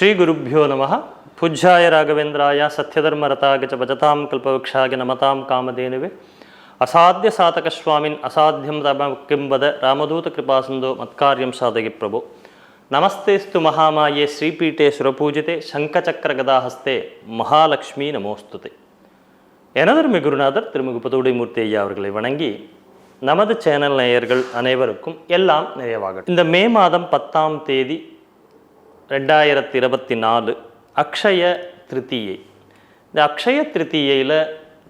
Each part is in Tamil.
ಶ್ರೀಗುರುಭ್ಯೋ ನಮಃ ಪೂಜ್ಯಾಯ ರಾಘವೇಂದ್ರಾಯ ಸತ್ಯಧರ್ಮರತಾಗ ಚ ಭಜತಾಂ ಕಲ್ಪವೃಕ್ಷಾಗ ನಮತಾಂ ಕಾಮಧೇನುವೆ ಅಸಾಧ್ಯ ಸಾಧಕ ಸ್ವಾಮಿನ್ ಅಸಾಧ್ಯಂ ತಮ ಕಿಂಬದ ರಾಮದೂತ ಕೃಪಾಸಿಂಧೋ ಮತ್ಕಾರ್ಯಂ ಸಾಧಗಿ ಪ್ರಭು ನಮಸ್ತೆಸ್ತು ಮಹಾಮಾಯೆ ಶ್ರೀಪೀಠೆ ಸುರಪೂಜಿತೆ ಶಂಖಚಕ್ರ ಗದಾಹಸ್ತೆ மகாலட்சுமி நமோஸ்துதே எனதருமை குருநாதர் திருமுகப்பதோடை மூர்த்தி ஐயா அவர்களை வணங்கி நமது சேனல் நேயர்கள் அனைவருக்கும் எல்லாம் நிறைவாகட்டும் இந்த மே மாதம் பத்தாம் தேதி ரெண்டாயிரத்தி இருபத்தி நாலு அக்ஷய திருத்தியை. இந்த அக்ஷய திருத்தியையில்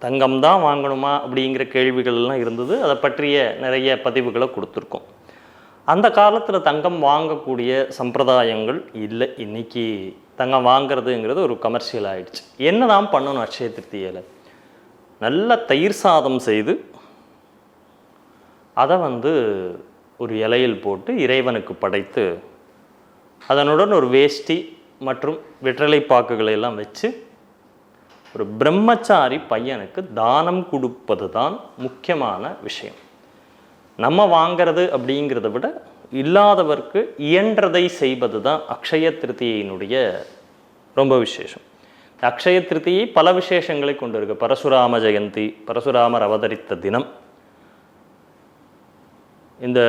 தங்கம் தான் வாங்கணுமா அப்படிங்கிற கேள்விகள்லாம் இருந்தது. அதை பற்றிய நிறைய பதிவுகளை கொடுத்துருக்கோம். அந்த காலத்தில் தங்கம் வாங்கக்கூடிய சம்பிரதாயங்கள் இல்லை. இன்னைக்கு தங்கம் வாங்குறதுங்கிறது ஒரு கமர்ஷியல் ஆகிடுச்சு என்ன தான் பண்ணணும் அக்ஷய திருத்தியில் நல்ல தயிர் சாதம் செய்து அதை வந்து ஒரு இலையில் போட்டு இறைவனுக்கு படைத்து அதனுடன் ஒரு வேஷ்டி மற்றும் வெற்றிலை பாக்குகளை எல்லாம் வச்சு ஒரு பிரம்மச்சாரி பையனுக்கு தானம் கொடுப்பது தான் முக்கியமான விஷயம். நம்ம வாங்கிறது அப்படிங்கிறத விட இல்லாதவர்க்கு இயன்றதை செய்வது தான் அக்ஷய திருத்தியினுடைய ரொம்ப விசேஷம். இந்த அக்ஷய திருத்தியை பல விசேஷங்களை கொண்டு இருக்கு பரசுராம ஜெயந்தி பரசுராமர் அவதரித்த தினம். இந்த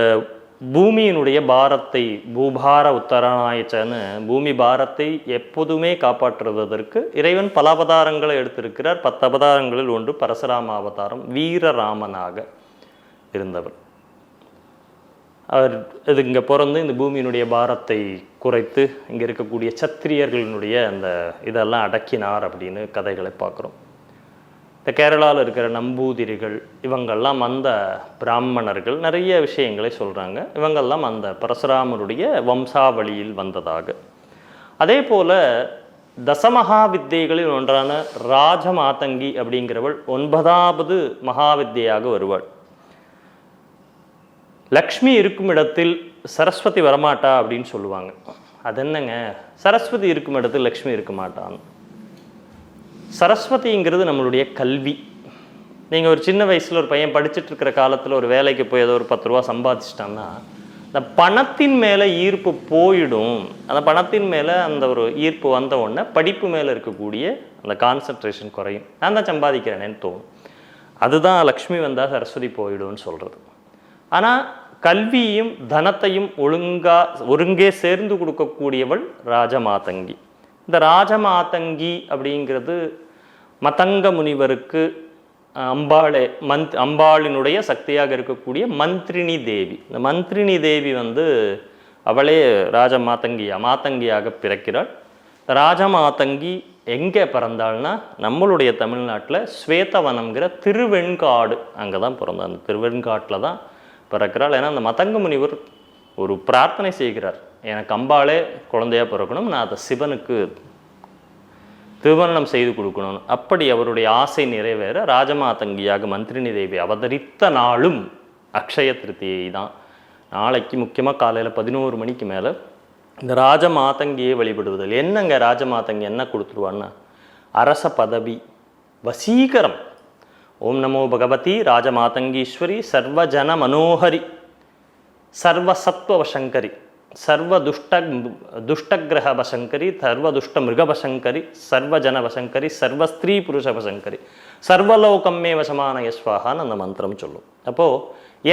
பூமியினுடைய பாரத்தை பூபார உத்தரநாயச்சன்னு பூமி பாரத்தை எப்போதுமே காப்பாற்றுவதற்கு இறைவன் பல அவதாரங்களை எடுத்திருக்கிறார். பத்து அவதாரங்களில் ஒன்று பரசுராம அவதாரம் வீரராமனாக இருந்தவர். அவர் இது இங்கே பிறந்து இந்த பூமியினுடைய பாரத்தை குறைத்து இங்கே இருக்கக்கூடிய சத்திரியர்களினுடைய அந்த இதெல்லாம் அடக்கினார் அப்படின்னு கதைகளை பார்க்குறோம். இந்த கேரளாவில் இருக்கிற நம்பூதிரிகள் இவங்கெல்லாம் அந்த பிராமணர்கள் நிறைய விஷயங்களை சொல்கிறாங்க இவங்கெல்லாம் அந்த பரசுராமருடைய வம்சாவளியில் வந்ததாக. அதே போல் தசமகா வித்தியைகளில் ஒன்றான ராஜமாதங்கி அப்படிங்கிறவள் ஒன்பதாவது மகாவித்தியாக வருவாள். லக்ஷ்மி இருக்கும் இடத்தில் சரஸ்வதி வரமாட்டா அப்படின்னு சொல்லுவாங்க. அது என்னங்க சரஸ்வதி இருக்கும் இடத்தில் லக்ஷ்மி இருக்க மாட்டான்னு சரஸ்வதிங்கிறது நம்மளுடைய கல்வி. நீங்கள் ஒரு சின்ன வயசில் ஒரு பையன் படிச்சுட்டு இருக்கிற காலத்தில் ஒரு வேலைக்கு போய் ஏதோ ஒரு பத்து ரூபா சம்பாதிச்சிட்டான்னா அந்த பணத்தின் மேலே ஈர்ப்பு போயிடும். அந்த பணத்தின் மேலே அந்த ஒரு ஈர்ப்பு வந்த உடனே படிப்பு மேலே இருக்கக்கூடிய அந்த கான்சன்ட்ரேஷன் குறையும். நான் தான் சம்பாதிக்கிறேனேன்னு தோணும். அதுதான் லக்ஷ்மி வந்தால் சரஸ்வதி போயிடும்னு சொல்கிறது ஆனால் கல்வியும் தனத்தையும் ஒழுங்காக ஒருங்கே சேர்ந்து கொடுக்கக்கூடியவள் ராஜமாதங்கி. இந்த ராஜமாதங்கி அப்படிங்கிறது மதங்க முனிவருக்கு அம்பாளே மந்த் அம்பாளினுடைய சக்தியாக இருக்கக்கூடிய மந்திரினி தேவி. இந்த மந்திரினி தேவி வந்து அவளே ராஜமாதங்கியா மாதங்கியாக பிறக்கிறாள். ராஜமாதங்கி எங்கே பிறந்தாள்னா நம்மளுடைய தமிழ்நாட்டில் ஸ்வேதவனம்ங்கிற திருவெண்காடு அங்கே தான் பிறந்தாள் அந்த திருவெண்காட்டில் தான் பிறக்கிறாள். ஏன்னா அந்த மதங்க முனிவர் ஒரு பிரார்த்தனை செய்கிறார். எனக்கு அம்பாலே குழந்தையாக பிறக்கணும் நான் அதை சிவனுக்கு திருமணம் செய்து கொடுக்கணும். அப்படி அவருடைய ஆசை நிறைவேற ராஜமாதங்கியாக மந்திரினி தேவி அவதரித்த நாளும் அக்ஷய திருத்தியை தான். நாளைக்கு முக்கியமாக காலையில் பதினோரு மணிக்கு மேலே இந்த ராஜமாதங்கியை வழிபடுவதில் என்னங்க ராஜமாதங்கி என்ன கொடுத்துருவான்னா? அரச பதவி வசீகரம். ஓம் நமோ பகவதி ராஜமாதங்கீஸ்வரி சர்வஜன மனோஹரி சர்வசத்வசங்கரி சர்வதுஷ்ட துஷ்டகிரக வசங்கரி சர்வதுஷ்ட மிருக வசங்கரி சர்வஜன வசங்கரி சர்வஸ்திரீ புருஷ வசங்கரி சர்வலோகமே வசமான யஸ்வாகான்னு அந்த மந்திரம் சொல்லும். அப்போது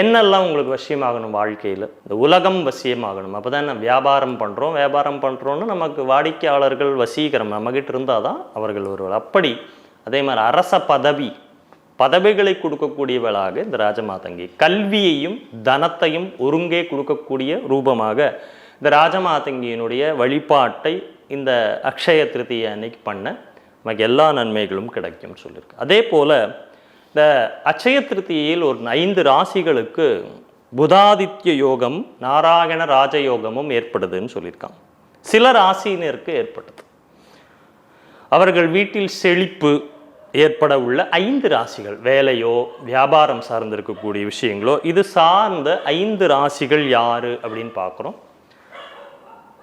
என்னெல்லாம் உங்களுக்கு வசியமாகணும் வாழ்க்கையில்? இந்த உலகம் வசியமாகணும். அப்போ தான் நம்ம வியாபாரம் பண்ணுறோம் வியாபாரம் பண்ணுறோன்னு நமக்கு வாடிக்கையாளர்கள் வசீகரம் நம்மகிட்ட இருந்தால் தான் அவர்கள் வருவார் அப்படி அதே மாதிரி அரச பதவி பதவிகளை கொடுக்கக்கூடியவளாக இந்த ராஜமாதங்கி கல்வியையும் தனத்தையும் ஒருங்கே கொடுக்கக்கூடிய ரூபமாக இந்த ராஜமாதங்கியினுடைய வழிபாட்டை இந்த அக்ஷய திருத்தியை அன்னைக்கு பண்ண நமக்கு எல்லா நன்மைகளும் கிடைக்கும்னு சொல்லியிருக்கு. அதே போல் இந்த அச்சய திருத்தியில் ஒரு ஐந்து ராசிகளுக்கு புதாதித்ய யோகம் நாராயண ராஜயோகமும் ஏற்படுதுன்னு சொல்லியிருக்காங்க. சில ராசியினருக்கு ஏற்பட்டது. அவர்கள் வீட்டில் செழிப்பு ஏற்பட உள்ள ஐந்து ராசிகள் வேலையோ வியாபாரம் சார்ந்திருக்கக்கூடிய விஷயங்களோ இது சார்ந்த ஐந்து ராசிகள் யாரு அப்படின்னு பார்க்குறோம்.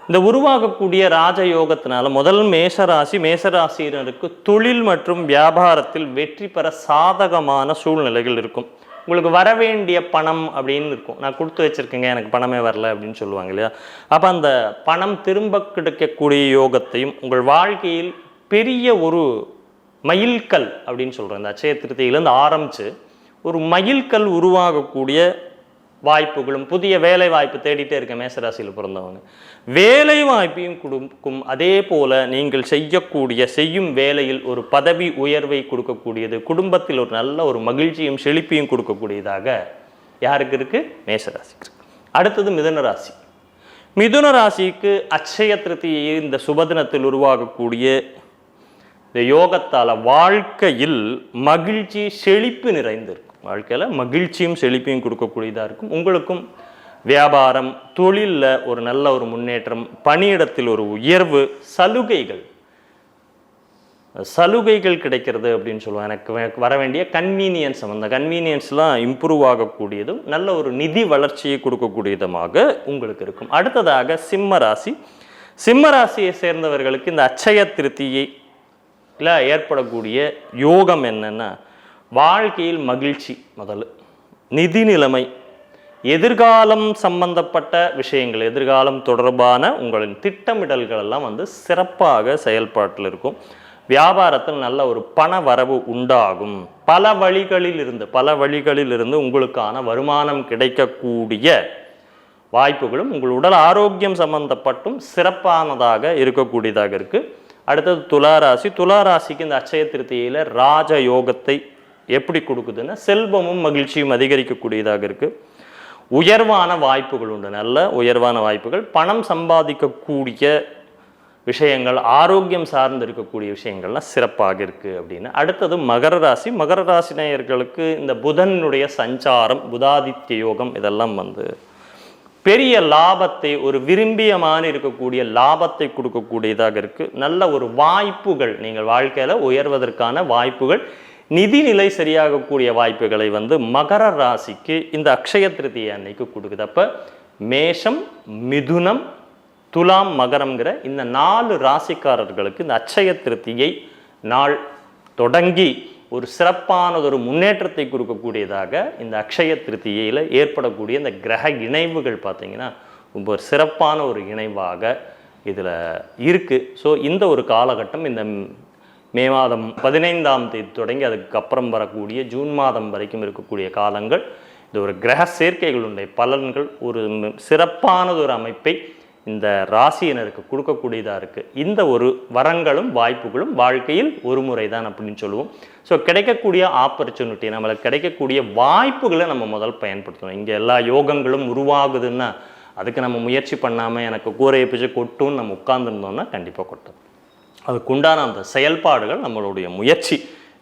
இந்த உருவாகக்கூடிய ராஜயோகத்தினால முதல் மேஷராசி மேஷராசியினருக்கு தொழில் மற்றும் வியாபாரத்தில் வெற்றி பெற சாதகமான சூழ்நிலைகள் இருக்கும். உங்களுக்கு வர வேண்டிய பணம் அப்படின்னு இருக்கும். நான் கொடுத்து வச்சிருக்கேங்க எனக்கு பணமே வரல அப்படின்னு சொல்லுவாங்க இல்லையா? அப்போ அந்த பணம் திரும்ப கிடைக்கக்கூடிய யோகத்தையும் உங்கள் வாழ்க்கையில் பெரிய ஒரு மயில்கல் அப்படின்னு சொல்கிறேன் இந்த அச்சய திருத்தியிலேருந்து ஆரம்பித்து ஒரு மயில்கல் உருவாகக்கூடிய வாய்ப்புகளும் புதிய வேலை வாய்ப்பு தேடிட்டே இருக்க மேசராசியில் பிறந்தவங்க. வேலை வாய்ப்பையும் கொடுக்கும் அதே போல் நீங்கள் செய்யக்கூடிய செய்யும் வேலையில் ஒரு பதவி உயர்வை கொடுக்கக்கூடியது குடும்பத்தில் ஒரு நல்ல ஒரு மகிழ்ச்சியும் செழிப்பையும் கொடுக்கக்கூடியதாக யாருக்கு இருக்குது மேசராசிக்கு இருக்கு. அடுத்தது மிதுன ராசி. மிதுன ராசிக்கு அட்சய திருத்தியை இந்த சுபதினத்தில் உருவாகக்கூடிய இந்த யோகத்தால் வாழ்க்கையில் மகிழ்ச்சி செழிப்பு நிறைந்திருக்கும். வாழ்க்கையில் மகிழ்ச்சியும் செழிப்பையும் கொடுக்கக்கூடியதாக இருக்கும். உங்களுக்கும் வியாபாரம் தொழிலில் ஒரு நல்ல ஒரு முன்னேற்றம் பணியிடத்தில் ஒரு உயர்வு சலுகைகள். சலுகைகள் கிடைக்கிறது அப்படின்னு சொல்லுவோம் எனக்கு வர வேண்டிய கன்வீனியன்ஸ் அந்த கன்வீனியன்ஸ்லாம் இம்ப்ரூவ் ஆகக்கூடியதும் நல்ல ஒரு நிதி வளர்ச்சியை கொடுக்கக்கூடியதுமாக உங்களுக்கு இருக்கும். அடுத்ததாக சிம்ம ராசி. சிம்ம ராசியை சேர்ந்தவர்களுக்கு இந்த அச்சய திருத்தியை ஏற்படக்கூடிய யோகம் என்னென்னா வாழ்க்கையில் மகிழ்ச்சி முதல்ல நிதி நிலைமை எதிர்காலம் சம்பந்தப்பட்ட விஷயங்கள் எதிர்காலம் தொடர்பான உங்களின் திட்டமிடல்கள் எல்லாம் வந்து சிறப்பாக செயல்பாட்டில் இருக்கும். வியாபாரத்தில் நல்ல ஒரு பண வரவு உண்டாகும். பல வழிகளில் இருந்து பல வழிகளில் இருந்து உங்களுக்கான வருமானம் கிடைக்கக்கூடிய வாய்ப்புகளும் உங்கள் உடல் ஆரோக்கியம் சம்பந்தப்பட்டும் சிறப்பானதாக இருக்கக்கூடியதாக இருக்குது அடுத்தது துளாராசி. துளாராசிக்கு இந்த அச்சய திருத்தியில் ராஜ யோகத்தை எப்படி கொடுக்குதுன்னா செல்வமும் மகிழ்ச்சியும் அதிகரிக்கக்கூடியதாக இருக்குது உயர்வான வாய்ப்புகள் உண்டு நல்ல உயர்வான வாய்ப்புகள். பணம் சம்பாதிக்கக்கூடிய விஷயங்கள் ஆரோக்கியம் சார்ந்து இருக்கக்கூடிய விஷயங்கள்லாம் சிறப்பாக இருக்குது அப்படின்னு. அடுத்தது மகர ராசி. மகர ராசி நேயர்களுக்கு இந்த புதனுடைய சஞ்சாரம் புதாதித்ய யோகம் இதெல்லாம் வந்து பெரிய லாபத்தை ஒரு விரும்பியமான இருக்கக்கூடிய லாபத்தை கொடுக்கக்கூடியதாக இருக்குது நல்ல ஒரு வாய்ப்புகள் நீங்கள் வாழ்க்கையில் உயர்வதற்கான வாய்ப்புகள் நிதிநிலை சரியாகக்கூடிய வாய்ப்புகளை வந்து மகர ராசிக்கு இந்த அக்ஷய திருத்தியை அன்னைக்கு கொடுக்குது. அப்போ மேஷம் மிதுனம் துலாம் மகரம்ங்கிற இந்த நாலு ராசிக்காரர்களுக்கு இந்த அட்சய திருத்தியை நாள் தொடங்கி ஒரு சிறப்பானதொரு முன்னேற்றத்தை கொடுக்கக்கூடியதாக இந்த அக்ஷய திருத்தியில் ஏற்படக்கூடிய இந்த கிரக இணைவுகள் பார்த்திங்கன்னா ரொம்ப ஒரு சிறப்பான ஒரு இணைவாக இதில் இருக்குது ஸோ இந்த ஒரு காலகட்டம் இந்த மே மாதம் பதினைந்தாம் தேதி தொடங்கி அதுக்கப்புறம் வரக்கூடிய ஜூன் மாதம் வரைக்கும் இருக்கக்கூடிய காலங்கள் இது ஒரு கிரக சேர்க்கைகளுடைய பலன்கள் ஒரு சிறப்பானதொரு சிறப்பானது ஒரு அமைப்பை இந்த ராசியினருக்கு கொடுக்கக்கூடியதாக இருக்குது இந்த ஒரு வரங்களும் வாய்ப்புகளும் வாழ்க்கையில் ஒரு முறை தான் அப்படின்னு சொல்லுவோம். ஸோ கிடைக்கக்கூடிய ஆப்பர்ச்சுனிட்டி நம்மளுக்கு கிடைக்கக்கூடிய வாய்ப்புகளை நம்ம முதல் பயன்படுத்தணும். இங்கே எல்லா யோகங்களும் உருவாகுதுன்னா அதுக்கு நம்ம முயற்சி பண்ணாமல் எனக்கு கூரையை பிச்சு கொட்டும்னு நம்ம உட்கார்ந்துருந்தோம்னா கண்டிப்பாக கொட்டும். அதுக்குண்டான அந்த செயல்பாடுகள் நம்மளுடைய முயற்சி.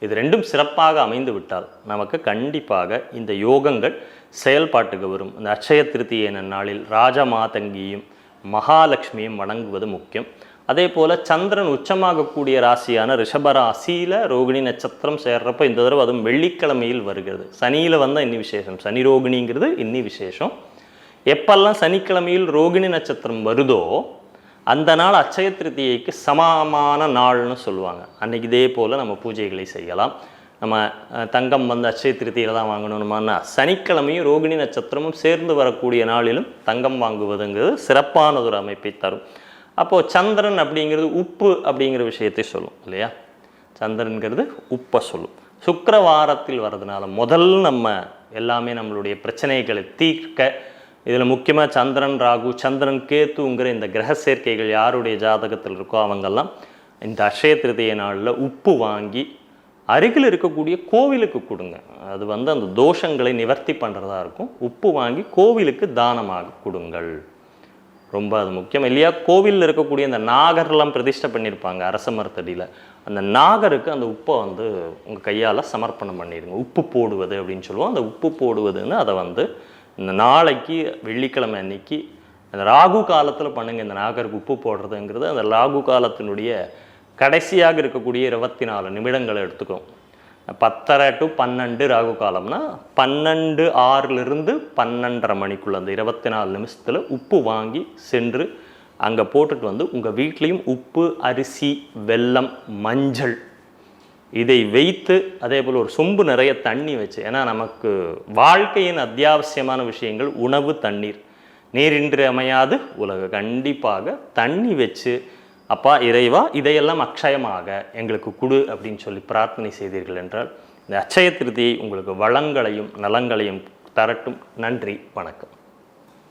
இது ரெண்டும் சிறப்பாக அமைந்து விட்டால் நமக்கு கண்டிப்பாக இந்த யோகங்கள் செயல்பாட்டுக்கு வரும். இந்த அட்சய திருத்தியன நாளில் ராஜமாதங்கியும் மகாலட்சுமியும் வணங்குவது முக்கியம். அதே போல் சந்திரன் உச்சமாகக்கூடிய ராசியான ரிஷபராசியில் ரோகிணி நட்சத்திரம் சேர்றப்ப இந்த தடவை அதுவும் வெள்ளிக்கிழமையில் வருகிறது. சனியில் வந்தால் இன்னி விசேஷம். சனி ரோகிணிங்கிறது இன்னி விசேஷம். எப்பெல்லாம் சனிக்கிழமையில் ரோகிணி நட்சத்திரம் வருதோ அந்த நாள் அச்சய திருத்தியைக்கு சமமான நாள்னு சொல்லுவாங்க. அன்னைக்கு இதே போல் நம்ம பூஜைகளை செய்யலாம். நம்ம தங்கம் வந்து அட்சய திருத்தியில் தான் வாங்கணுமான்னா சனிக்கிழமையும் ரோகிணி நட்சத்திரமும் சேர்ந்து வரக்கூடிய நாளிலும் தங்கம் வாங்குவதுங்கிறது சிறப்பானதொரு அமைப்பை தரும். அப்போது சந்திரன் அப்படிங்கிறது உப்பு அப்படிங்கிற விஷயத்தை சொல்லும் இல்லையா? சந்திரன்கிறது உப்பை சொல்லும். சுக்கரவாரத்தில் வர்றதுனால முதல் நம்ம எல்லாமே நம்மளுடைய பிரச்சனைகளை தீர்க்க இதில் முக்கியமாக சந்திரன் ராகு சந்திரன் கேத்துங்கிற இந்த கிரக சேர்க்கைகள் யாருடைய ஜாதகத்தில் இருக்கோ அவங்கெல்லாம் இந்த அக்ஷய திருதிய நாளில் உப்பு வாங்கி அருகில் இருக்கக்கூடிய கோவிலுக்கு கொடுங்க. அது வந்து அந்த தோஷங்களை நிவர்த்தி பண்ணுறதா இருக்கும். உப்பு வாங்கி கோவிலுக்கு தானமாக கொடுங்கள். ரொம்ப அது முக்கியம். இல்லையா? கோவிலில் இருக்கக்கூடிய அந்த நாகர்லாம் பிரதிஷ்டை பண்ணியிருப்பாங்க அரச மரத்தடியில். அந்த நாகருக்கு அந்த உப்பை வந்து உங்கள் கையால் சமர்ப்பணம் பண்ணிடுங்க உப்பு போடுவது அப்படின்னு சொல்லுவோம். அந்த உப்பு போடுவதுன்னு அதை வந்து இந்த நாளைக்கு வெள்ளிக்கிழமை அன்னைக்கு அந்த ராகு காலத்தில் பண்ணுங்கள் இந்த நாகருக்கு உப்பு போடுறதுங்கிறது அந்த ராகு காலத்தினுடைய கடைசியாக இருக்கக்கூடிய இருபத்தி நாலு நிமிடங்களை எடுத்துக்கும் பத்தரை டு பன்னெண்டு ராகு காலம்னா பன்னெண்டு ஆறிலிருந்து பன்னெண்டரை மணிக்குள்ள அந்த இருபத்தி நாலு நிமிஷத்தில் உப்பு வாங்கி சென்று அங்கே போட்டுட்டு வந்து உங்கள் வீட்லேயும் உப்பு அரிசி வெல்லம் மஞ்சள் இதை வைத்து அதே போல் ஒரு சொம்பு நிறைய தண்ணி வச்சு ஏன்னா நமக்கு வாழ்க்கையின் அத்தியாவசியமான விஷயங்கள் உணவு தண்ணீர். நீரின்றி அமையாது உலக. கண்டிப்பாக தண்ணி வச்சு அப்பா இறைவா இதையெல்லாம் அக்ஷயமாக எங்களுக்கு கொடு அப்படின்னு சொல்லி பிரார்த்தனை செய்தீர்கள் என்றால் இந்த அட்சய திருதியை உங்களுக்கு வளங்களையும் நலங்களையும் தரட்டும். நன்றி வணக்கம்.